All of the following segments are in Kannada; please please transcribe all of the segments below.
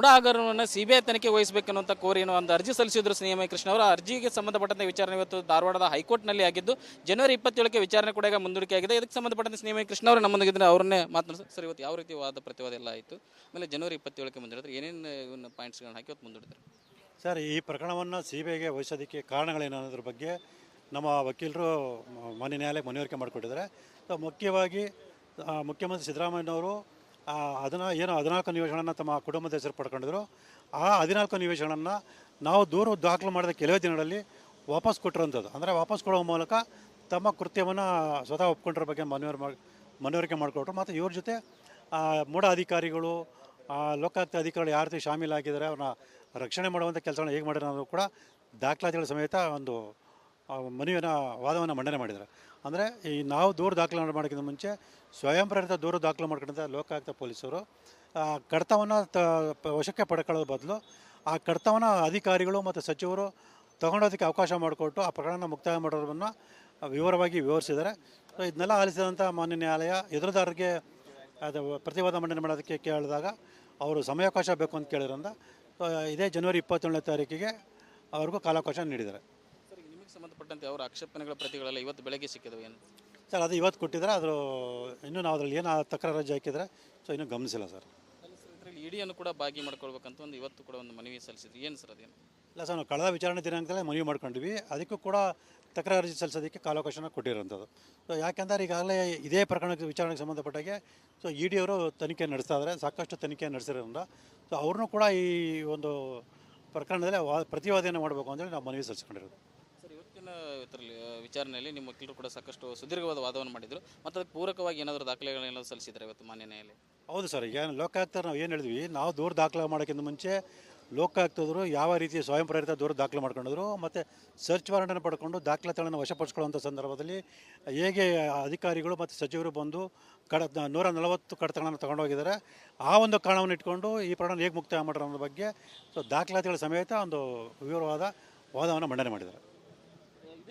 ಮುಡ ಹಗರಣವನ್ನು ಸಿಬಿಐ ತನಿಖೆ ವಹಿಸಬೇಕನ್ನುವಂಥ ಕೋರಿ ಒಂದು ಅರ್ಜಿ ಸಲ್ಲಿಸಿದ್ರು ಸಿಎಂ ಕೃಷ್ಣ ಅವರು ಅರ್ಜಿಗೆ ಸಂಬಂಧಪಟ್ಟಂತೆ ವಿಚಾರಣೆ ಇವತ್ತು ಧಾರವಾಡದ ಹೈಕೋರ್ಟ್ನಲ್ಲಿ ಆಗಿದ್ದು, ಜನವರಿ ಇಪ್ಪತ್ತೇಳಕ್ಕೆ ವಿಚಾರಣೆ ಕೂಡ ಮುಂದೂಡಿಕೆ ಆಗಿದೆ ಇದಕ್ಕೆ ಸಂಬಂಧಪಟ್ಟಂತೆ ಸಿಎಂ ಕೃಷ್ಣ ಅವರು ನಮ್ಮೊಂದಿಗಿದ್ರೆ ಅವರನ್ನೇ ಮಾತನಾಡಿದ್ರು ಸರ್, ಇವತ್ತು ಯಾವ ರೀತಿ ವಾದ ಪ್ರತಿವಾದ ಎಲ್ಲ ಆಯಿತು? ಆಮೇಲೆ ಜನವರಿ ಇಪ್ಪತ್ತೇಳಕ್ಕೆ ಮುಂದೂಡಿದ್ರೆ ಏನೇನು ಇವನ್ನ ಪಾಯಿಂಟ್ಸ್ಗಳನ್ನ ಹಾಕಿ ಇವತ್ತು ಮುಂದೂಡಿದ್ರು ಸರ್, ಈ ಪ್ರಕರಣವನ್ನು ಸಿ ಬಿ ಐಗೆ ವಹಿಸೋದಕ್ಕೆ ಕಾರಣಗಳೇನಾದ್ರ ಬಗ್ಗೆ ನಮ್ಮ ವಕೀಲರು ಮನೆ ನ್ಯಾಯಾಲಯ ಮನವರಿಕೆ ಮಾಡಿಕೊಟ್ಟಿದ್ದಾರೆ. ಸೊ, ಮುಖ್ಯವಾಗಿ ಮುಖ್ಯಮಂತ್ರಿ ಸಿದ್ದರಾಮಯ್ಯನವರು ಅದನ್ನ ಏನು ಹದಿನಾಲ್ಕು ನಿವೇಶನಗಳನ್ನು ತಮ್ಮ ಕುಟುಂಬದ ಹೆಸರು ಪಡ್ಕೊಂಡಿದ್ರು. ಆ ಹದಿನಾಲ್ಕು ನಿವೇಶನವನ್ನು ನಾವು ದೂರು ದಾಖಲು ಮಾಡಿದ ಕೆಲವೇ ದಿನಗಳಲ್ಲಿ ವಾಪಸ್ ಕೊಟ್ಟಿರೋಂಥದ್ದು ಅಂದರೆ ವಾಪಸ್ ಕೊಡೋ ಮೂಲಕ ತಮ್ಮ ಕೃತ್ಯವನ್ನು ಸ್ವತಃ ಒಪ್ಕೊಂಡಿರೋ ಬಗ್ಗೆ ಮನವರಿ ಮಾಡಿ ಮನವರಿಕೆ ಮಾಡಿಕೊಟ್ರು. ಮತ್ತು ಇವ್ರ ಜೊತೆ ಮೂಢ ಅಧಿಕಾರಿಗಳು ಲೋಕಾಯುಕ್ತ ಅಧಿಕಾರಿಗಳು ಯಾವ ರೀತಿ ಶಾಮೀಲಾಗಿದ್ದಾರೆ ಅವ್ರನ್ನ ರಕ್ಷಣೆ ಮಾಡುವಂಥ ಕೆಲಸಗಳನ್ನ ಹೇಗೆ ಮಾಡಿರೋ ಕೂಡ ದಾಖಲಾತಿಗಳ ಸಮೇತ ಒಂದು ಮನವಿಯನ್ನು, ವಾದವನ್ನು ಮಂಡನೆ ಮಾಡಿದ್ದಾರೆ ಅಂದರೆ ಈ ನಾವು ದೂರು ದಾಖಲೆ ಮಾಡೋಕ್ಕಿಂತ ಮುಂಚೆ ಸ್ವಯಂ ಪ್ರೇರಿತ ದೂರು ದಾಖಲು ಮಾಡ್ಕೊಂಡಂಥ ಲೋಕಾಯುಕ್ತ ಪೊಲೀಸರು ಕಡತವನ್ನು ತ ವಶಕ್ಕೆ ಪಡ್ಕೊಳ್ಳೋ ಬದಲು ಆ ಕಡತವನ್ನು ಅಧಿಕಾರಿಗಳು ಮತ್ತು ಸಚಿವರು ತಗೊಂಡೋದಕ್ಕೆ ಅವಕಾಶ ಮಾಡಿಕೊಟ್ಟು ಆ ಪ್ರಕರಣ ಮುಕ್ತಾಯ ಮಾಡೋದನ್ನು ವಿವರವಾಗಿ ವಿವರಿಸಿದ್ದಾರೆ. ಸೊ, ಇದನ್ನೆಲ್ಲ ಆಲಿಸಿದಂಥ ಮಾನ್ಯ ನ್ಯಾಯಾಲಯ ಎದುರುದಾರರಿಗೆ ಅದು ಪ್ರತಿವಾದ ಮಂಡನೆ ಮಾಡೋದಕ್ಕೆ ಕೇಳಿದಾಗ ಅವರು ಸಮಯಾವಕಾಶ ಬೇಕು ಅಂತ ಕೇಳಿದ್ರಿಂದ ಇದೇ ಜನವರಿ ಇಪ್ಪತ್ತೇಳನೇ ತಾರೀಕಿಗೆ ಅವ್ರಿಗೂ ಕಾಲಾವಕಾಶ ನೀಡಿದ್ದಾರೆ. ಸಂಬಂಧಪಟ್ಟಂತೆ ಅವರ ಆಕ್ಷೇಪಣೆಗಳ ಪ್ರತಿಗಳೆಲ್ಲ ಇವತ್ತು ಬೆಳಗ್ಗೆ ಸಿಕ್ಕಿದವು ಏನು? ಸರ್ ಅದು ಇವತ್ತು ಕೊಟ್ಟಿದ್ದಾರೆ ಅದು ಇನ್ನೂ ನಾವು ಅದರಲ್ಲಿ ಏನು ತಕರಾರು ಅರ್ಜಿ ಹಾಕಿದರೆ ಸೊ ಇನ್ನೂ ಗಮನಿಸಿಲ್ಲ ಸರ್. ಇಡಿಯನ್ನು ಕೂಡ ಭಾಗಿ ಮಾಡ್ಕೊಳ್ಬೇಕಂತ ಒಂದು ಇವತ್ತು ಕೂಡ ಒಂದು ಮನವಿ ಸಲ್ಲಿಸಿದ್ರು ಏನು ಸರ್ ಅದೇನು? ಇಲ್ಲ ಸರ್ ನಾವು ಕಳೆದ ವಿಚಾರಣೆ ದಿನಾಂಕದಲ್ಲೇ ಮನವಿ ಮಾಡ್ಕೊಂಡ್ವಿ ಅದಕ್ಕೂ ಕೂಡ ತಕರಾರು ಅರ್ಜಿ ಸಲ್ಲಿಸೋದಕ್ಕೆ ಕಾಲಾವಕಾಶನ ಕೊಟ್ಟಿರೋಂಥದ್ದು. ಸೊ ಯಾಕೆಂದರೆ ಈಗಾಗಲೇ ಇದೇ ಪ್ರಕರಣಕ್ಕೆ ವಿಚಾರಣೆಗೆ ಸಂಬಂಧಪಟ್ಟಾಗೆ ಸೊ ಇ ಡಿ ಅವರು ತನಿಖೆ ನಡೆಸ್ತಾ ಇದ್ದಾರೆ ಸಾಕಷ್ಟು ತನಿಖೆ ನಡೆಸಿರೋದ್ರಿಂದ. ಸೊ ಅವ್ರನ್ನೂ ಕೂಡ ಈ ಒಂದು ಪ್ರಕರಣದಲ್ಲಿ ವಾ ಪ್ರತಿವಾದನೆ ಮಾಡಬೇಕು ಅಂತೇಳಿ ನಾವು ಮನವಿ ಸಲ್ಲಿಸ್ಕೊಂಡಿರೋದು. ಇದರಲ್ಲಿ ವಿಚಾರಣೆಯಲ್ಲಿ ನಿಮ್ಮ ವಕೀಲರು ಕೂಡ ಸಾಕಷ್ಟು ಸುದೀರ್ಘವಾದ ವಾದವನ್ನು ಮಾಡಿದರು. ಮತ್ತು ಅದಕ್ಕೆ ಪೂರಕವಾಗಿ ಏನಾದರೂ ದಾಖಲೆಗಳನ್ನೆಲ್ಲ ಸಲ್ಲಿಸಿದ್ರೆ ಇವತ್ತು ಮಾನ್ಯ ನ್ಯಾಯಾಲಯ ಹೌದು ಸರ್, ಈಗ ಲೋಕಾಯುಕ್ತ ನಾವು ಏನು ಹೇಳಿದ್ವಿ, ನಾವು ದೂರು ದಾಖಲೆ ಮಾಡೋಕ್ಕಿಂತ ಮುಂಚೆ ಲೋಕಾಯುಕ್ತದ್ರು ಯಾವ ರೀತಿ ಸ್ವಯಂ ಪ್ರೇರಿತ ದೂರು ದಾಖಲೆ ಮಾಡ್ಕೊಂಡಿದ್ರು, ಮತ್ತು ಸರ್ಚ್ ವಾರಂಟನ್ನು ಪಡ್ಕೊಂಡು ದಾಖಲಾತಿಗಳನ್ನು ವಶಪಡಿಸ್ಕೊಳ್ಳುವಂಥ ಸಂದರ್ಭದಲ್ಲಿ ಹೇಗೆ ಅಧಿಕಾರಿಗಳು ಮತ್ತು ಸಚಿವರು ಬಂದು ಕಡ, ನೂರ ನಲವತ್ತು ಕಡತಗಳನ್ನು ತಗೊಂಡೋಗಿದ್ದಾರೆ, ಆ ಒಂದು ಕಾರಣವನ್ನು ಇಟ್ಕೊಂಡು ಈ ಪ್ರಕರಣ ಹೇಗೆ ಮುಕ್ತಾಯ ಮಾಡಿರೋ ಅನ್ನೋ ಬಗ್ಗೆ ಸೊ ದಾಖಲಾತಿಗಳ ಸಮೇತ ಒಂದು ವಿವರವಾದ ವಾದವನ್ನು ಮಂಡನೆ ಮಾಡಿದ್ದಾರೆ.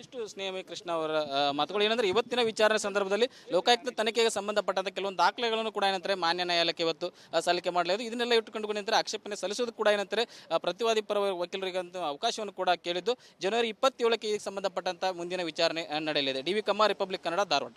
ಇದಿಷ್ಟು ಸ್ನೇಹಿ ಕೃಷ್ಣ ಅವರ ಮಾತುಗಳು. ಏನಂದ್ರೆ ಇವತ್ತಿನ ವಿಚಾರಣೆ ಸಂದರ್ಭದಲ್ಲಿ ಲೋಕಾಯುಕ್ತ ತನಿಖೆಗೆ ಸಂಬಂಧಪಟ್ಟಂತ ಕೆಲವೊಂದು ದಾಖಲೆಗಳನ್ನು ಕೂಡ ಏನಂತಾರೆ ಮಾನ್ಯ ನ್ಯಾಯಾಲಯಕ್ಕೆ ಇವತ್ತು ಸಲ್ಲಿಕೆ ಮಾಡಲಾಗಿದೆ. ಇದನ್ನೆಲ್ಲ ಇಟ್ಟುಕೊಂಡು ಏನಂತಾರೆ ಆಕ್ಷೇಪಣೆ ಸಲ್ಲಿಸೋದು ಕೂಡ ಏನಂತಾರೆ ಪ್ರತಿವಾದಿ ಪರ ವಕೀಲರಿಗಂತೂ ಅವಕಾಶವನ್ನು ಕೂಡ ಕೇಳಿದ್ದು. ಜನವರಿ ಇಪ್ಪತ್ತೇಳಕ್ಕೆ ಇದಕ್ಕೆ ಸಂಬಂಧಪಟ್ಟಂತ ಮುಂದಿನ ವಿಚಾರಣೆ ನಡೆಯಲಿದೆ. ಡಿ ವಿ ಕಮ್ಮ ರಿಪಬ್ಲಿಕ್ ಕನ್ನಡ ಧಾರವಾಡ.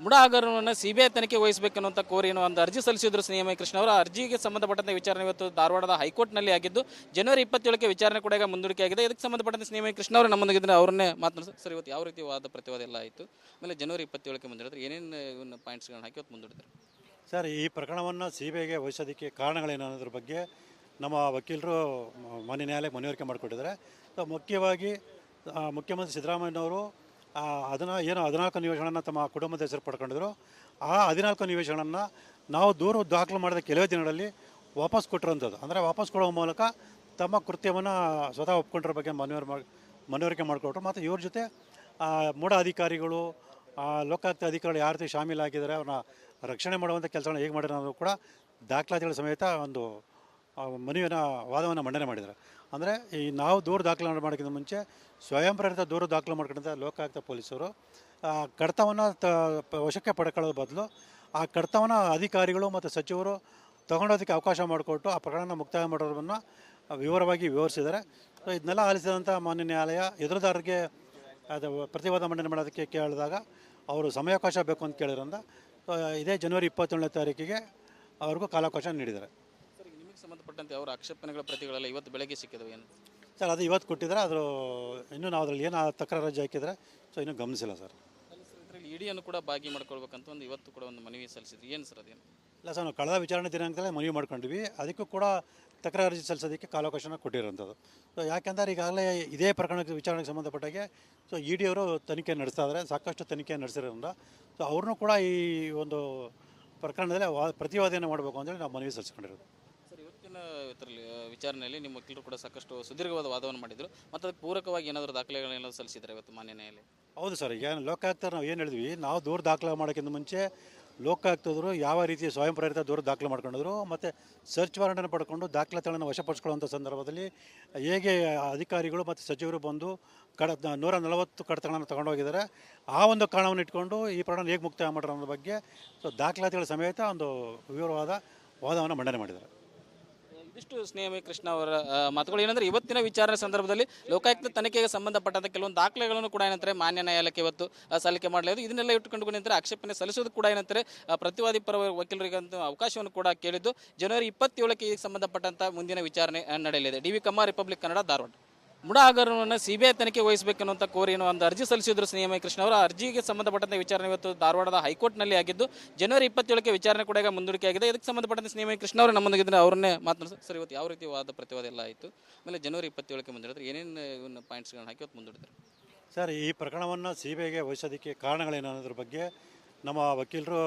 ಮುಡ ಹಗರಣವನ್ನು ಸಿಬಿಐ ತನಿಖೆ ವಹಿಸಬೇಕನ್ನುವಂಥ ಕೋರಿ ಒಂದು ಅರ್ಜಿ ಸಲ್ಲಿಸಿದ್ರು ಸಿಎಂ ಕೃಷ್ಣ ಅವರು. ಅರ್ಜಿಗೆ ಸಂಬಂಧಪಟ್ಟಂತೆ ವಿಚಾರಣೆ ಇವತ್ತು ಧಾರವಾಡದ ಹೈಕೋರ್ಟ್ನಲ್ಲಿ ಆಗಿದ್ದು, ಜನವರಿ ಇಪ್ಪತ್ತೇಳಕ್ಕೆ ವಿಚಾರಣೆ ಕೂಡ ಈಗ ಮುಂದೂಡಿಕೆ ಆಗಿದೆ ಇದಕ್ಕೆ ಸಂಬಂಧಪಟ್ಟಂತೆ ಸಿಎಂ ಕೃಷ್ಣ ಅವರು ನಮ್ಮೊಂದಿಗಿದ್ರೆ ಅವರನ್ನೇ ಮಾತನಾಡಿದ್ರು ಸರ್, ಇವತ್ತು ಯಾವ ರೀತಿ ವಾದ ಪ್ರತಿವಾದ ಎಲ್ಲ ಆಯಿತು? ಆಮೇಲೆ ಜನವರಿ ಇಪ್ಪತ್ತೇಳಕ್ಕೆ ಮುಂದೂಡಿದ್ರೆ ಏನೇನು ಪಾಯಿಂಟ್ಸ್ಗಳನ್ನ ಹಾಕಿ ಇವತ್ತು ಮುಂದೂಡಿದ್ರು ಸರ್, ಈ ಪ್ರಕರಣವನ್ನು ಸಿ ಬಿ ಐಗೆ ವಹಿಸೋದಕ್ಕೆ ಕಾರಣಗಳೇನು ಅನ್ನೋದ್ರ ಬಗ್ಗೆ ನಮ್ಮ ವಕೀಲರು ಮನೆ ಮಾನ್ಯ ನ್ಯಾಯಾಲಯಕ್ಕೆ ಮನವರಿಕೆ ಮಾಡಿಕೊಟ್ಟಿದ್ದಾರೆ. ಸೊ ಮುಖ್ಯವಾಗಿ ಮುಖ್ಯಮಂತ್ರಿ ಸಿದ್ದರಾಮಯ್ಯನವರು ಅದನ್ನ ಏನು ಹದಿನಾಲ್ಕು ನಿವೇಶಗಳನ್ನು ತಮ್ಮ ಕುಟುಂಬದ ಹೆಸರು ಪಡ್ಕೊಂಡಿದ್ರು. ಆ ಹದಿನಾಲ್ಕು ನಿವೇಶಗಳನ್ನು ನಾವು ದೂರು ದಾಖಲು ಮಾಡಿದ ಕೆಲವೇ ದಿನಗಳಲ್ಲಿ ವಾಪಸ್ ಕೊಟ್ಟಿರೋಂಥದ್ದು ಅಂದರೆ ವಾಪಸ್ ಕೊಡುವ ಮೂಲಕ ತಮ್ಮ ಕೃತ್ಯವನ್ನು ಸ್ವತಃ ಒಪ್ಕೊಂಡಿರೋ ಬಗ್ಗೆ ಮನವರಿ ಮನವರಿಕೆ ಮಾಡಿಕೊಟ್ರು. ಮತ್ತು ಇವ್ರ ಜೊತೆ ಮೂಢ ಅಧಿಕಾರಿಗಳು ಲೋಕಾಯುಕ್ತ ಅಧಿಕಾರಿಗಳು ಯಾವ ರೀತಿ ಶಾಮೀಲಾಗಿದ್ದಾರೆ ಅವ್ರನ್ನ ರಕ್ಷಣೆ ಮಾಡುವಂಥ ಕೆಲಸಗಳನ್ನ ಹೇಗೆ ಮಾಡಿರೋ ಕೂಡ ದಾಖಲಾತಿಗಳ ಸಮೇತ ಒಂದು ಮನವಿಯನ್ನು, ವಾದವನ್ನು ಮಂಡನೆ ಮಾಡಿದ್ದಾರೆ ಅಂದರೆ ಈ ನಾವು ದೂರು ದಾಖಲೆ ಮಾಡೋಕ್ಕಿಂತ ಮುಂಚೆ ಸ್ವಯಂ ಪ್ರೇರಿತ ದೂರು ದಾಖಲು ಮಾಡ್ಕೊಂಡಂಥ ಲೋಕಾಯುಕ್ತ ಪೊಲೀಸರು ಕಡತವನ್ನು ತ ವಶಕ್ಕೆ ಪಡ್ಕೊಳ್ಳೋದು ಬದಲು ಆ ಕಡತವನ್ನು ಅಧಿಕಾರಿಗಳು ಮತ್ತು ಸಚಿವರು ತಗೊಂಡೋದಕ್ಕೆ ಅವಕಾಶ ಮಾಡಿಕೊಟ್ಟು ಆ ಪ್ರಕರಣ ಮುಕ್ತಾಯ ಮಾಡೋದನ್ನು ವಿವರವಾಗಿ ವಿವರಿಸಿದ್ದಾರೆ. ಸೊ, ಇದನ್ನೆಲ್ಲ ಆಲಿಸಿದಂಥ ಮಾನ್ಯ ನ್ಯಾಯಾಲಯ ಎದುರುದಾರರಿಗೆ ಅದು ಪ್ರತಿವಾದ ಮಂಡನೆ ಮಾಡೋದಕ್ಕೆ ಕೇಳಿದಾಗ ಅವರು ಸಮಯಾವಕಾಶ ಬೇಕು ಅಂತ ಕೇಳಿದ್ರಿಂದ ಇದೇ ಜನವರಿ ಇಪ್ಪತ್ತೇಳನೇ ತಾರೀಕಿಗೆ ಅವ್ರಿಗೂ ಕಾಲಾವಕಾಶ ನೀಡಿದ್ದಾರೆ. ಸಂಬಂಧಪಟ್ಟಂತೆ ಅವರ ಆಕ್ಷೇಪಣೆಗಳ ಪ್ರತಿಗಳೆಲ್ಲ ಇವತ್ತು ಬೆಳಗ್ಗೆ ಸಿಕ್ಕಿದವು ಏನು? ಸರ್ ಅದು ಇವತ್ತು ಕೊಟ್ಟಿದ್ರೆ ಅದು ಇನ್ನೂ ನಾವು ಅದರಲ್ಲಿ ಏನು ತಕರಾರು ಅರ್ಜಿ ಹಾಕಿದ್ರೆ ಸೊ ಇನ್ನೂ ಗಮನಿಸಿಲ್ಲ ಸರ್. ಇದರಲ್ಲಿ ಇಡಿಯನ್ನು ಕೂಡ ಭಾಗಿ ಮಾಡ್ಕೊಳ್ಬೇಕಂತ ಒಂದು ಇವತ್ತು ಕೂಡ ಒಂದು ಮನವಿ ಸಲ್ಲಿಸಿದ್ರು ಏನು ಸರ್ ಅದೇನು? ಇಲ್ಲ ಸರ್ ನಾವು ಕಳೆದ ವಿಚಾರಣೆ ದಿನಾಂಕದಲ್ಲೇ ಮನವಿ ಮಾಡ್ಕೊಂಡ್ವಿ ಅದಕ್ಕೂ ಕೂಡ ತಕರಾರು ಅರ್ಜಿ ಸಲ್ಲಿಸೋದಕ್ಕೆ ಕಾಲಾವಕಾಶನ ಕೊಟ್ಟಿರೋಂಥದ್ದು. ಸೊ ಯಾಕೆಂದರೆ ಈಗಾಗಲೇ ಇದೇ ಪ್ರಕರಣಕ್ಕೆ ವಿಚಾರಣೆಗೆ ಸಂಬಂಧಪಟ್ಟಾಗೆ ಸೊ ಇ ಡಿ ಅವರು ತನಿಖೆ ನಡೆಸ್ತಾ ಇದ್ದಾರೆ. ಸಾಕಷ್ಟು ತನಿಖೆ ನಡೆಸಿರೋದ್ರಿಂದ ಸೊ ಅವ್ರನ್ನೂ ಕೂಡ ಈ ಒಂದು ಪ್ರಕರಣದಲ್ಲಿ ವಾ ಪ್ರತಿವಾದನೆ ಮಾಡಬೇಕು ಅಂತೇಳಿ ನಾವು ಮನವಿ ಸಲ್ಲಿಸ್ಕೊಂಡಿರೋದು. ಸರ್ ಇದರಲ್ಲಿ ವಿಚಾರಣೆಯಲ್ಲಿ ನಿಮ್ಮ ವಕೀಲರು ಕೂಡ ಸಾಕಷ್ಟು ಸುದೀರ್ಘವಾದ ವಾದವನ್ನು ಮಾಡಿದರು. ಮತ್ತು ಅದಕ್ಕೆ ಪೂರಕವಾಗಿ ಏನಾದರೂ ದಾಖಲೆಗಳನ್ನೆಲ್ಲ ಸಲ್ಲಿಸಿದ್ದಾರೆ ಇವತ್ತು ಮಾನ್ಯ ನ್ಯಾಯಾಲಯ? ಹೌದು ಸರ್, ಈಗ ಲೋಕಾಯುಕ್ತ ನಾವು ಏನು ಹೇಳಿದ್ವಿ, ನಾವು ದೂರು ದಾಖಲೆ ಮಾಡೋಕ್ಕಿಂತ ಮುಂಚೆ ಲೋಕಾಯುಕ್ತದ್ರು ಯಾವ ರೀತಿ ಸ್ವಯಂ ಪ್ರೇರಿತ ದೂರು ದಾಖಲೆ ಮಾಡ್ಕೊಂಡಿದ್ರು, ಮತ್ತು ಸರ್ಚ್ ವಾರಂಟನ್ನು ಪಡ್ಕೊಂಡು ದಾಖಲಾತಿಗಳನ್ನು ವಶಪಡಿಸ್ಕೊಳ್ಳುವಂಥ ಸಂದರ್ಭದಲ್ಲಿ ಹೇಗೆ ಅಧಿಕಾರಿಗಳು ಮತ್ತು ಸಚಿವರು ಬಂದು ಕಡ ನೂರ ನಲವತ್ತು ಕಡತಗಳನ್ನು ತಗೊಂಡೋಗಿದ್ದಾರೆ, ಆ ಒಂದು ಕಾರಣವನ್ನು ಇಟ್ಕೊಂಡು ಈ ಪ್ರಕರಣ ಹೇಗೆ ಮುಕ್ತಾಯ ಅನ್ನೋ ಬಗ್ಗೆ ಸೊ ದಾಖಲಾತಿಗಳ ಸಮೇತ ಒಂದು ವಿವರವಾದ ವಾದವನ್ನು ಮಂಡನೆ ಮಾಡಿದ್ದಾರೆ. ಇದಿಷ್ಟು ಸ್ನೇಹಮಯ ಕೃಷ್ಣ ಅವರ ಮಾತುಗಳು. ಏನಂದ್ರೆ, ಇವತ್ತಿನ ವಿಚಾರಣೆ ಸಂದರ್ಭದಲ್ಲಿ ಲೋಕಾಯುಕ್ತ ತನಿಖೆಗೆ ಸಂಬಂಧಪಟ್ಟಂತ ಕೆಲವೊಂದು ದಾಖಲೆಗಳನ್ನು ಕೂಡ ಏನಂತಾರೆ, ಮಾನ್ಯ ನ್ಯಾಯಾಲಯಕ್ಕೆ ಇವತ್ತು ಸಲ್ಲಿಕೆ ಮಾಡಲಾಗಿದೆ. ಇದನ್ನೆಲ್ಲ ಇಟ್ಟುಕೊಂಡು ಏನಂತಾರೆ, ಆಕ್ಷೇಪಣೆ ಸಲ್ಲಿಸೋದು ಕೂಡ ಏನಂತಾರೆ ಪ್ರತಿವಾದಿ ಪರ ವಕೀಲರಿಗಂತೂ ಅವಕಾಶವನ್ನು ಕೂಡ ಕೇಳಿದ್ದು. ಜನವರಿ ಇಪ್ಪತ್ತೇಳಕ್ಕೆ ಇದಕ್ಕೆ ಸಂಬಂಧಪಟ್ಟಂತ ಮುಂದಿನ ವಿಚಾರಣೆ ನಡೆಯಲಿದೆ. ಡಿ ವಿ ಕಮ್ಮ ರಿಪಬ್ಲಿಕ್ ಕನ್ನಡ, ಧಾರವಾಡ. ಮುಡ ಹಗರಣವನ್ನು ಐ ತನಿಖೆ ವಹಿಸಬೇಕನ್ನುವಂಥ ಕೋರಿ ಒಂದು ಅರ್ಜಿ ಸಲ್ಲಿಸಿದ್ರು ಸ್ನೇಹಮಯ ಕೃಷ್ಣ ಅವರು. ಅರ್ಜಿಗೆ ಸಂಬಂಧಪಟ್ಟಂತೆ ವಿಚಾರಣೆ ಇವತ್ತು ಧಾರವಾಡದ ಹೈಕೋರ್ಟ್ನಲ್ಲಿ ಆಗಿದ್ದು, ಜನವರಿ ಇಪ್ಪತ್ತೇಳಕ್ಕೆ ವಿಚಾರಣೆ ಕೂಡ ಮುಂದೂಡಿಕೆ ಆಗಿದೆ ಇದಕ್ಕೆ ಸಂಬಂಧಪಟ್ಟಂತೆ ಸ್ನೇಹಮಯ ಕೃಷ್ಣ ಅವರು ನಮ್ಮೊಂದಿಗಿದ್ರೆ ಅವರನ್ನೇ ಮಾತನಾಡಿದ್ರು ಸರ್, ಇವತ್ತು ಯಾವ ರೀತಿ ವಾದ ಪ್ರತಿವಾದ ಎಲ್ಲ ಆಯಿತು? ಆಮೇಲೆ ಜನವರಿ ಇಪ್ಪತ್ತೇಳಕ್ಕೆ ಮುಂದೂಡಿದ್ರೆ ಏನೇನು ಪಾಯಿಂಟ್ಸ್ಗಳನ್ನ ಹಾಕಿ ಇವತ್ತು ಮುಂದೂಡಿದ್ರು ಸರ್, ಈ ಪ್ರಕರಣವನ್ನು ಸಿ ಬಿ ಐಗೆ ವಹಿಸೋದಕ್ಕೆ ಕಾರಣಗಳೇನಾದ್ರ ಬಗ್ಗೆ ನಮ್ಮ ವಕೀಲರು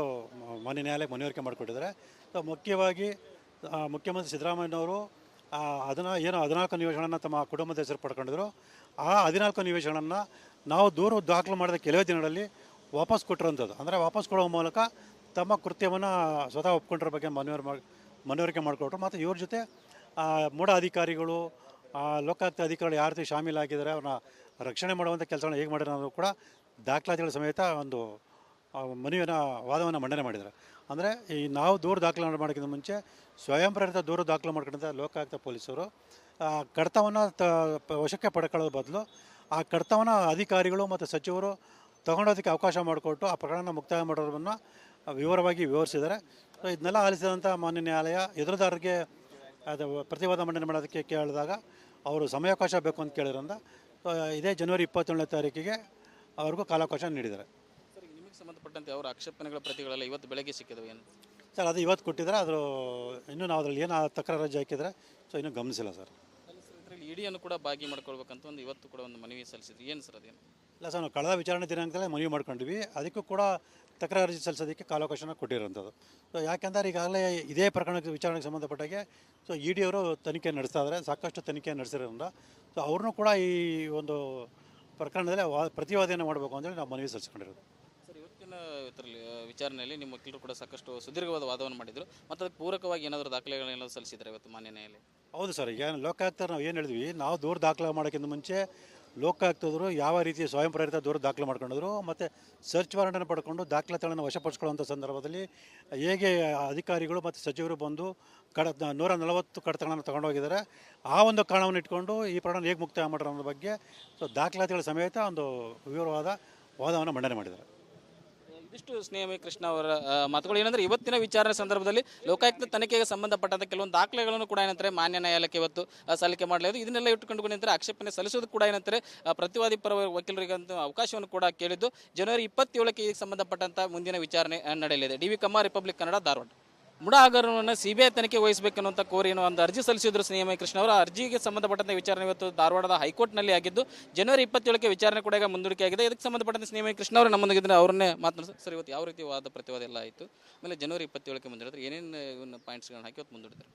ಮನೆ ನ್ಯಾಯಾಲಯಕ್ಕೆ ಮನವರಿಕೆ ಮಾಡಿಕೊಟ್ಟಿದ್ದಾರೆ. ಸೊ, ಮುಖ್ಯವಾಗಿ ಮುಖ್ಯಮಂತ್ರಿ ಸಿದ್ದರಾಮಯ್ಯನವರು ಅದನ್ನ ಏನು ಹದಿನಾಲ್ಕು ನಿವೇಶನಗಳನ್ನು ತಮ್ಮ ಕುಟುಂಬದ ಹೆಸರು ಪಡ್ಕೊಂಡಿದ್ರು. ಆ ಹದಿನಾಲ್ಕು ನಿವೇಶಗಳನ್ನು ನಾವು ದೂರು ದಾಖಲು ಮಾಡಿದ ಕೆಲವೇ ದಿನಗಳಲ್ಲಿ ವಾಪಸ್ ಕೊಟ್ಟಿರೋಂಥದ್ದು ಅಂದರೆ ವಾಪಸ್ ಕೊಡುವ ಮೂಲಕ ತಮ್ಮ ಕೃತ್ಯವನ್ನು ಸ್ವತಃ ಒಪ್ಕೊಂಡಿರೋ ಬಗ್ಗೆ ಮನವರಿ ಮಾಡಿ ಮನವರಿಕೆ ಮಾಡಿಕೊಟ್ರು. ಮತ್ತು ಇವ್ರ ಜೊತೆ ಮೂಢ ಅಧಿಕಾರಿಗಳು ಲೋಕಾಯುಕ್ತ ಅಧಿಕಾರಿಗಳು ಯಾವ ರೀತಿ ಶಾಮೀಲಾಗಿದ್ದಾರೆ ಅವ್ರನ್ನ ರಕ್ಷಣೆ ಮಾಡುವಂಥ ಕೆಲಸಗಳನ್ನ ಹೇಗೆ ಮಾಡಿರೋ ಅನ್ನೋದು ಕೂಡ ದಾಖಲಾತಿಗಳ ಸಮೇತ ಒಂದು ಮನವಿಯನ್ನು, ವಾದವನ್ನು ಮಂಡನೆ ಮಾಡಿದ್ದಾರೆ. ಅಂದರೆ ಈ ನಾವು ದೂರು ದಾಖಲೆ ಮಾಡೋಕ್ಕಿಂತ ಮುಂಚೆ ಸ್ವಯಂ ಪ್ರೇರಿತ ದೂರು ದಾಖಲು ಮಾಡ್ಕೊಂಡಂಥ ಲೋಕಾಯುಕ್ತ ಪೊಲೀಸರು ಕಡತವನ್ನು ತ ವಶಕ್ಕೆ ಪಡ್ಕೊಳ್ಳೋ ಬದಲು ಆ ಕಡತವನ್ನು ಅಧಿಕಾರಿಗಳು ಮತ್ತು ಸಚಿವರು ತಗೊಂಡೋದಕ್ಕೆ ಅವಕಾಶ ಮಾಡಿಕೊಟ್ಟು ಆ ಪ್ರಕರಣ ಮುಕ್ತಾಯ ಮಾಡೋದನ್ನು ವಿವರವಾಗಿ ವಿವರಿಸಿದ್ದಾರೆ. ಸೊ, ಇದನ್ನೆಲ್ಲ ಆಲಿಸಿದಂಥ ಮಾನ್ಯ ನ್ಯಾಯಾಲಯ ಎದುರುದಾರರಿಗೆ ಅದು ಪ್ರತಿವಾದ ಮಂಡನೆ ಮಾಡೋದಕ್ಕೆ ಕೇಳಿದಾಗ ಅವರು ಸಮಯಾವಕಾಶ ಬೇಕು ಅಂತ ಕೇಳಿದ್ರಿಂದ ಇದೇ ಜನವರಿ ಇಪ್ಪತ್ತೇಳನೇ ತಾರೀಕಿಗೆ ಅವ್ರಿಗೂ ಕಾಲಾವಕಾಶ ನೀಡಿದ್ದಾರೆ. ಸಂಬಂಧಪಟ್ಟಂತೆ ಅವರ ಆಕ್ಷೇಪಣೆಗಳ ಪ್ರತಿಗಳೆಲ್ಲ ಇವತ್ತು ಬೆಳಗ್ಗೆ ಸಿಕ್ಕಿದವು ಏನು? ಸರ್ ಅದು ಇವತ್ತು ಕೊಟ್ಟಿದ್ದಾರೆ ಅದ್ರ ಇನ್ನೂ ನಾವು ಅದರಲ್ಲಿ ಏನು ತಕರಾರು ಅರ್ಜಿ ಹಾಕಿದ್ರೆ ಸೊ ಇನ್ನೂ ಗಮನಿಸಿಲ್ಲ ಸರ್. ಇಡಿಯನ್ನು ಕೂಡ ಭಾಗಿ ಮಾಡ್ಕೊಳ್ಬೇಕಂತ ಒಂದು ಇವತ್ತು ಕೂಡ ಒಂದು ಮನವಿ ಸಲ್ಲಿಸಿದ್ರು ಏನು ಸರ್ ಅದೇನು? ಇಲ್ಲ ಸರ್ ನಾವು ಕಳೆದ ವಿಚಾರಣೆ ದಿನಾಂಕದಲ್ಲೇ ಮನವಿ ಮಾಡ್ಕೊಂಡ್ವಿ ಅದಕ್ಕೂ ಕೂಡ ತಕರಾರು ಅರ್ಜಿ ಸಲ್ಲಿಸೋದಕ್ಕೆ ಕಾಲಾವಕಾಶನ ಕೊಟ್ಟಿರೋಂಥದ್ದು. ಸೊ ಯಾಕೆಂದರೆ ಈಗಾಗಲೇ ಇದೇ ಪ್ರಕರಣಕ್ಕೆ ವಿಚಾರಣೆಗೆ ಸಂಬಂಧಪಟ್ಟಾಗೆ ಸೊ ಇ ಡಿ ಅವರು ತನಿಖೆ ನಡೆಸ್ತಾ ಇದ್ದಾರೆ ಸಾಕಷ್ಟು ತನಿಖೆ ನಡೆಸಿರೋದ್ರಿಂದ. ಸೊ ಅವ್ರನ್ನೂ ಕೂಡ ಈ ಒಂದು ಪ್ರಕರಣದಲ್ಲಿ ವಾ ಪ್ರತಿವಾದನೆ ಮಾಡಬೇಕು ಅಂತೇಳಿ ನಾವು ಮನವಿ ಸಲ್ಲಿಸ್ಕೊಂಡಿರೋದು. ಇವತ್ತಿನ ಇದರಲ್ಲಿ ವಿಚಾರಣೆಯಲ್ಲಿ ನಿಮ್ಮ ವಕೀಲರು ಕೂಡ ಸಾಕಷ್ಟು ಸುದೀರ್ಘವಾದ ವಾದವನ್ನು ಮಾಡಿದರು. ಮತ್ತು ಅದಕ್ಕೆ ಪೂರಕವಾಗಿ ಏನಾದರೂ ದಾಖಲೆಗಳನ್ನೆಲ್ಲ ಸಲ್ಲಿಸಿದ್ದಾರೆ ಇವತ್ತು ಮಾನ್ಯ ನ್ಯಾಯಾಲಯ? ಹೌದು ಸರ್, ಈಗ ಲೋಕಾಯುಕ್ತ ನಾವು ಏನು ಹೇಳಿದ್ವಿ, ನಾವು ದೂರು ದಾಖಲೆ ಮಾಡೋಕ್ಕಿಂತ ಮುಂಚೆ ಲೋಕಾಯುಕ್ತದ್ರು ಯಾವ ರೀತಿ ಸ್ವಯಂ ಪ್ರೇರಿತ ದೂರು ದಾಖಲೆ ಮಾಡ್ಕೊಂಡಿದ್ರು, ಮತ್ತು ಸರ್ಚ್ ವಾರಂಟನ್ನು ಪಡ್ಕೊಂಡು ದಾಖಲಾತಿಗಳನ್ನು ವಶಪಡಿಸ್ಕೊಳ್ಳುವಂಥ ಸಂದರ್ಭದಲ್ಲಿ ಹೇಗೆ ಅಧಿಕಾರಿಗಳು ಮತ್ತು ಸಚಿವರು ಬಂದು ಕಡ ನೂರ ನಲವತ್ತು ಕಡತಗಳನ್ನು ತಗೊಂಡೋಗಿದ್ದಾರೆ, ಆ ಒಂದು ಕಾರಣವನ್ನು ಇಟ್ಕೊಂಡು ಈ ಪ್ರಕರಣ ಹೇಗೆ ಮುಕ್ತಾಯ ಮಾಡೋದ್ರ ಬಗ್ಗೆ ಸೊ, ದಾಖಲಾತಿಗಳ ಸಮೇತ ಒಂದು ವಿವರವಾದ ವಾದವನ್ನು ಮಂಡನೆ ಮಾಡಿದ್ದಾರೆ. ಇದಿಷ್ಟು ಸ್ನೇಹಿ ಕೃಷ್ಣ ಅವರ ಮಾತುಗಳು ಏನಂದ್ರೆ, ಇವತ್ತಿನ ವಿಚಾರಣೆ ಸಂದರ್ಭದಲ್ಲಿ ಲೋಕಾಯುಕ್ತ ತನಿಖೆಗೆ ಸಂಬಂಧಪಟ್ಟಂತ ಕೆಲವೊಂದು ದಾಖಲೆಗಳನ್ನು ಕೂಡ ಏನಂತಾರೆ, ಮಾನ್ಯ ನ್ಯಾಯಾಲಯಕ್ಕೆ ಇವತ್ತು ಸಲ್ಲಿಕೆ ಮಾಡಲಾಗಿದೆ. ಇದನ್ನೆಲ್ಲ ಇಟ್ಟುಕೊಂಡು ಏನಂತಾರೆ, ಆಕ್ಷೇಪಣೆ ಸಲ್ಲಿಸೋದು ಕೂಡ ಏನಂತಾರೆ ಪ್ರತಿವಾದಿ ಪರ ವಕೀಲರಿಗಂತೂ ಅವಕಾಶವನ್ನು ಕೂಡ ಕೇಳಿದ್ದು, ಜನವರಿ ಇಪ್ಪತ್ತೇಳಕ್ಕೆ ಸಂಬಂಧಪಟ್ಟಂತ ಮುಂದಿನ ವಿಚಾರಣೆ ನಡೆಯಲಿದೆ. ಡಿ ವಿ ಕಮ್ಮ ರಿಪಬ್ಲಿಕ್ ಕನ್ನಡ, ಧಾರವಾಡ. ಮುಡ ಹಗರಣವನ್ನು ಐ ತನಿಖೆ ವಹಿಸಬೇಕನ್ನುವಂತ ಕೋರಿ ಒಂದು ಅರ್ಜಿ ಸಲ್ಲಿಸಿದ್ರು ಸಿಎಂ ಕೃಷ್ಣ ಅವರು ಅರ್ಜಿಗೆ ಸಂಬಂಧಪಟ್ಟಂತೆ ವಿಚಾರಣೆ ಇವತ್ತು ಧಾರವಾಡದ ಹೈಕೋರ್ಟ್ನಲ್ಲಿ ಆಗಿದ್ದು, ಜನವರಿ ಇಪ್ಪತ್ತೇಳಕ್ಕೆ ವಿಚಾರಣೆ ಕೂಡ ಈಗ ಮುಂದೂಡಿಕೆ ಆಗಿದೆ ಇದಕ್ಕೆ ಸಂಬಂಧಪಟ್ಟಂತೆ ಸಿಎಂ ಕೃಷ್ಣ ಅವರು ನಮ್ಮೊಂದಿಗಿದ್ರೆ ಅವರನ್ನೇ ಮಾತನಾಡಿದ್ರು ಸರ್, ಇವತ್ತು ಯಾವ ರೀತಿ ವಾದ ಪ್ರತಿವಾದ ಎಲ್ಲ ಆಯಿತು? ಆಮೇಲೆ ಜನವರಿ ಇಪ್ಪತ್ತೇಳಕ್ಕೆ ಮುಂದೂಡಿದ್ರೆ ಏನೇನು ಇವನ್ನ ಪಾಯಿಂಟ್ಸ್ಗಳನ್ನ ಹಾಕಿ ಇವತ್ತು ಮುಂದೂಡಿದ್ರು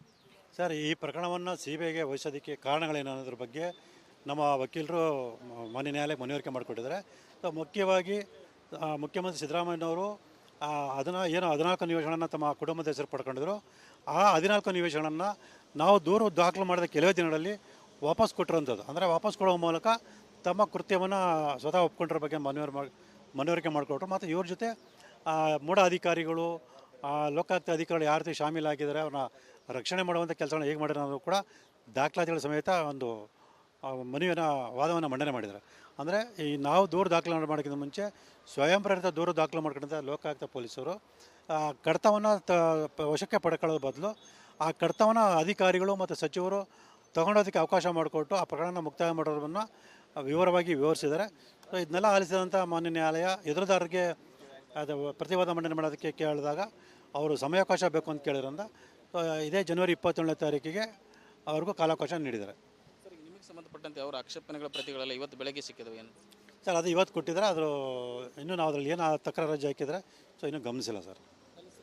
ಸರ್, ಈ ಪ್ರಕರಣವನ್ನು ಸಿ ಬಿ ಐಗೆ ವಹಿಸೋದಕ್ಕೆ ಬಗ್ಗೆ ನಮ್ಮ ವಕೀಲರು ಮನೆ ನ್ಯಾಯಾಲಯ ಮನವರಿಕೆ ಮಾಡಿಕೊಟ್ಟಿದ್ದಾರೆ. ಸೊ, ಮುಖ್ಯವಾಗಿ ಮುಖ್ಯಮಂತ್ರಿ ಸಿದ್ದರಾಮಯ್ಯನವರು ಅದನ್ನ ಏನು ಹದಿನಾಲ್ಕು ನಿವೇಶನವನ್ನು ತಮ್ಮ ಕುಟುಂಬದ ಹೆಸರು ಪಡ್ಕೊಂಡಿದ್ರು. ಆ ಹದಿನಾಲ್ಕು ನಿವೇಶನನ್ನು ನಾವು ದೂರು ದಾಖಲು ಮಾಡಿದ ಕೆಲವೇ ದಿನಗಳಲ್ಲಿ ವಾಪಸ್ ಕೊಟ್ಟಿರೋಂಥದ್ದು ಅಂದರೆ ವಾಪಸ್ ಕೊಡುವ ಮೂಲಕ ತಮ್ಮ ಕೃತ್ಯವನ್ನು ಸ್ವತಃ ಒಪ್ಕೊಂಡ್ರ ಬಗ್ಗೆ ಮನವರಿ ಮಾಡಿ, ಮನವರಿಕೆ ಮಾಡಿಕೊಟ್ರು. ಮತ್ತು ಇವ್ರ ಜೊತೆ ಮೂಢ ಅಧಿಕಾರಿಗಳು ಲೋಕಾಯುಕ್ತ ಅಧಿಕಾರಿಗಳು ಯಾವ ರೀತಿ ಶಾಮೀಲಾಗಿದ್ದಾರೆ ಅವ್ರನ್ನ ರಕ್ಷಣೆ ಮಾಡುವಂಥ ಕೆಲಸಗಳನ್ನ ಹೇಗೆ ಮಾಡಿರೋ ಕೂಡ ದಾಖಲಾತಿಗಳ ಸಮೇತ ಒಂದು ಆ, ಮನವಿನ ವಾದವನ್ನು ಮಂಡನೆ ಮಾಡಿದ್ದಾರೆ ಅಂದರೆ ಈ ನಾವು ದೂರು ದಾಖಲೆ ಮಾಡೋಕ್ಕಿಂತ ಮುಂಚೆ ಸ್ವಯಂ ಪ್ರೇರಿತ ದೂರು ದಾಖಲು ಮಾಡ್ಕೊಂಡಂಥ ಲೋಕಾಯುಕ್ತ ಪೊಲೀಸರು ಕಡತವನ್ನು ತ ವಶಕ್ಕೆ ಪಡ್ಕೊಳ್ಳೋದು ಬದಲು ಆ ಕಡತವನ್ನು ಅಧಿಕಾರಿಗಳು ಮತ್ತು ಸಚಿವರು ತಗೊಂಡೋದಕ್ಕೆ ಅವಕಾಶ ಮಾಡಿಕೊಟ್ಟು ಆ ಪ್ರಕರಣ ಮುಕ್ತಾಯ ಮಾಡೋದನ್ನು ವಿವರವಾಗಿ ವಿವರಿಸಿದ್ದಾರೆ. ಸೊ ಇದನ್ನೆಲ್ಲ ಆಲಿಸಿದಂಥ ಮಾನ್ಯ ನ್ಯಾಯಾಲಯ ಎದುರುದಾರರಿಗೆ ಅದು ಪ್ರತಿವಾದ ಮಂಡನೆ ಮಾಡೋದಕ್ಕೆ ಕೇಳಿದಾಗ ಅವರು ಸಮಯಾವಕಾಶ ಬೇಕು ಅಂತ ಕೇಳಿದ್ರಿಂದ ಇದೇ ಜನವರಿ ಇಪ್ಪತ್ತೇಳನೇ ತಾರೀಕಿಗೆ ಅವ್ರಿಗೂ ಕಾಲಾವಕಾಶ ನೀಡಿದ್ದಾರೆ. ನಿಮಗೆ ಸಂಬಂಧಪಟ್ಟಂತೆ ಅವರ ಆಕ್ಷೇಪಣೆಗಳ ಪ್ರತಿಗಳೆಲ್ಲ ಇವತ್ತು ಬೆಳಗ್ಗೆ ಸಿಕ್ಕಿದವು ಏನು? ಸರ್ ಅದು ಇವತ್ತು ಕೊಟ್ಟಿದ್ರೆ ಅದು ಇನ್ನೂ ನಾವು ಅದರಲ್ಲಿ ಏನು ತಕರಾರು ಅರ್ಜಿ ಹಾಕಿದ್ರೆ ಸೊ ಇನ್ನೂ ಗಮನಿಸಿಲ್ಲ ಸರ್.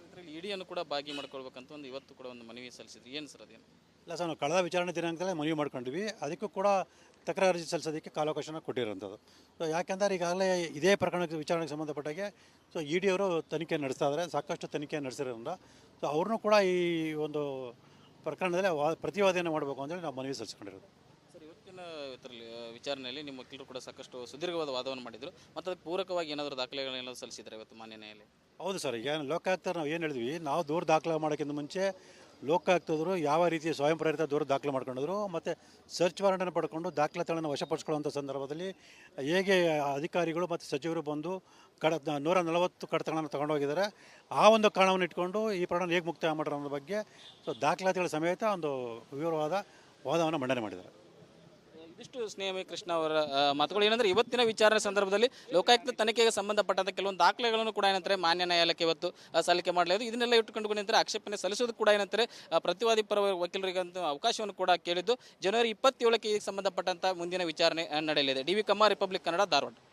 ಇದರಲ್ಲಿ ಇಡಿಯನ್ನು ಕೂಡ ಭಾಗಿ ಮಾಡ್ಕೊಳ್ಬೇಕಂತ ಒಂದು ಇವತ್ತು ಕೂಡ ಒಂದು ಮನವಿ ಸಲ್ಲಿಸಿದ್ವಿ. ಏನು ಸರ್ ಅದೇನು? ಇಲ್ಲ ಸರ್ ನಾವು ಕಳೆದ ವಿಚಾರಣೆ ದಿನಾಂಕದಲ್ಲೇ ಮನವಿ ಮಾಡ್ಕೊಂಡ್ವಿ ಅದಕ್ಕೂ ಕೂಡ ತಕರಾರು ಅರ್ಜಿ ಸಲ್ಲಿಸೋದಕ್ಕೆ ಕಾಲಾವಕಾಶನ ಕೊಟ್ಟಿರೋಂಥದ್ದು. ಸೊ ಯಾಕೆಂದರೆ ಈಗಾಗಲೇ ಇದೇ ಪ್ರಕರಣಕ್ಕೆ ವಿಚಾರಣೆಗೆ ಸಂಬಂಧಪಟ್ಟಾಗೆ ಸೊ ಇ ಡಿ ಅವರು ತನಿಖೆ ನಡೆಸ್ತಾ ಇದ್ದಾರೆ ಸಾಕಷ್ಟು ತನಿಖೆ ನಡೆಸಿರೋದ್ರಿಂದ. ಸೊ ಅವ್ರನ್ನೂ ಕೂಡ ಈ ಒಂದು ಪ್ರಕರಣದಲ್ಲಿ ವಾ ಪ್ರತಿವಾದನೆ ಮಾಡಬೇಕು ಅಂತೇಳಿ ನಾವು ಮನವಿ ಸಲ್ಲಿಸ್ಕೊಂಡಿರೋದು. ಇವತ್ತಿನ ಇದರಲ್ಲಿ ವಿಚಾರಣೆಯಲ್ಲಿ ನಿಮ್ಮ ವಕೀಲರು ಕೂಡ ಸಾಕಷ್ಟು ಸುದೀರ್ಘವಾದ ವಾದವನ್ನು ಮಾಡಿದರು. ಮತ್ತು ಅದಕ್ಕೆ ಪೂರಕವಾಗಿ ಏನಾದರೂ ದಾಖಲೆಗಳನ್ನೆಲ್ಲ ಸಲ್ಲಿಸಿದ್ದಾರೆ ಇವತ್ತು ಮಾನ್ಯ ನ್ಯಾಯಾಲಯ? ಹೌದು ಸರ್, ಈಗ ಲೋಕಾಯುಕ್ತ ನಾವು ಏನು ಹೇಳಿದ್ವಿ, ನಾವು ದೂರು ದಾಖಲೆ ಮಾಡೋಕ್ಕಿಂತ ಮುಂಚೆ ಲೋಕಾಯುಕ್ತದ್ರು ಯಾವ ರೀತಿ ಸ್ವಯಂ ಪ್ರೇರಿತ ದೂರು ದಾಖಲೆ ಮಾಡ್ಕೊಂಡಿದ್ರು, ಮತ್ತು ಸರ್ಚ್ ವಾರೆಂಟನ್ನು ಪಡ್ಕೊಂಡು ದಾಖಲಾತಿಗಳನ್ನು ವಶಪಡಿಸ್ಕೊಳ್ಳುವಂಥ ಸಂದರ್ಭದಲ್ಲಿ ಹೇಗೆ ಅಧಿಕಾರಿಗಳು ಮತ್ತು ಸಚಿವರು ಬಂದು ಕಡ, ನೂರ ನಲವತ್ತು ಕಡತಗಳನ್ನು ತಗೊಂಡೋಗಿದ್ದಾರೆ ಆ ಒಂದು ಕಾರಣವನ್ನು ಇಟ್ಕೊಂಡು ಈ ಪ್ರಕರಣ ಹೇಗೆ ಮುಕ್ತಾಯ ಅನ್ನೋ ಬಗ್ಗೆ ಸೊ ದಾಖಲಾತಿಗಳ ಸಮೇತ ಒಂದು ವಿವರವಾದ ವಾದವನ್ನು ಮಂಡನೆ ಮಾಡಿದ್ದಾರೆ. ಇದಿಷ್ಟು ಸ್ನೇಹಮಯ ಕೃಷ್ಣ ಅವರ ಮಾತುಗಳು. ಏನಂದ್ರೆ, ಇವತ್ತಿನ ವಿಚಾರಣೆ ಸಂದರ್ಭದಲ್ಲಿ ಲೋಕಾಯುಕ್ತ ತನಿಖೆಗೆ ಸಂಬಂಧಪಟ್ಟಂತ ಕೆಲವೊಂದು ದಾಖಲೆಗಳನ್ನು ಕೂಡ ಏನಂತಾರೆ, ಮಾನ್ಯ ನ್ಯಾಯಾಲಯಕ್ಕೆ ಇವತ್ತು ಸಲ್ಲಿಕೆ ಮಾಡಲಾಗಿದೆ. ಇದನ್ನೆಲ್ಲ ಇಟ್ಟುಕೊಂಡು ಏನಂತಾರೆ, ಆಕ್ಷೇಪಣೆ ಸಲ್ಲಿಸೋದು ಕೂಡ ಏನಂತಾರೆ ಪ್ರತಿವಾದಿ ಪರ ವಕೀಲರಿಗಂತೂ ಅವಕಾಶವನ್ನು ಕೂಡ ಕೇಳಿದ್ದು, ಜನವರಿ ಇಪ್ಪತ್ತೇಳಕ್ಕೆ ಇದಕ್ಕೆ ಸಂಬಂಧಪಟ್ಟಂತ ಮುಂದಿನ ವಿಚಾರಣೆ ನಡೆಯಲಿದೆ. ಡಿ ವಿ ಕಮ್ಮ ರಿಪಬ್ಲಿಕ್ ಕನ್ನಡ, ಧಾರವಾಡ.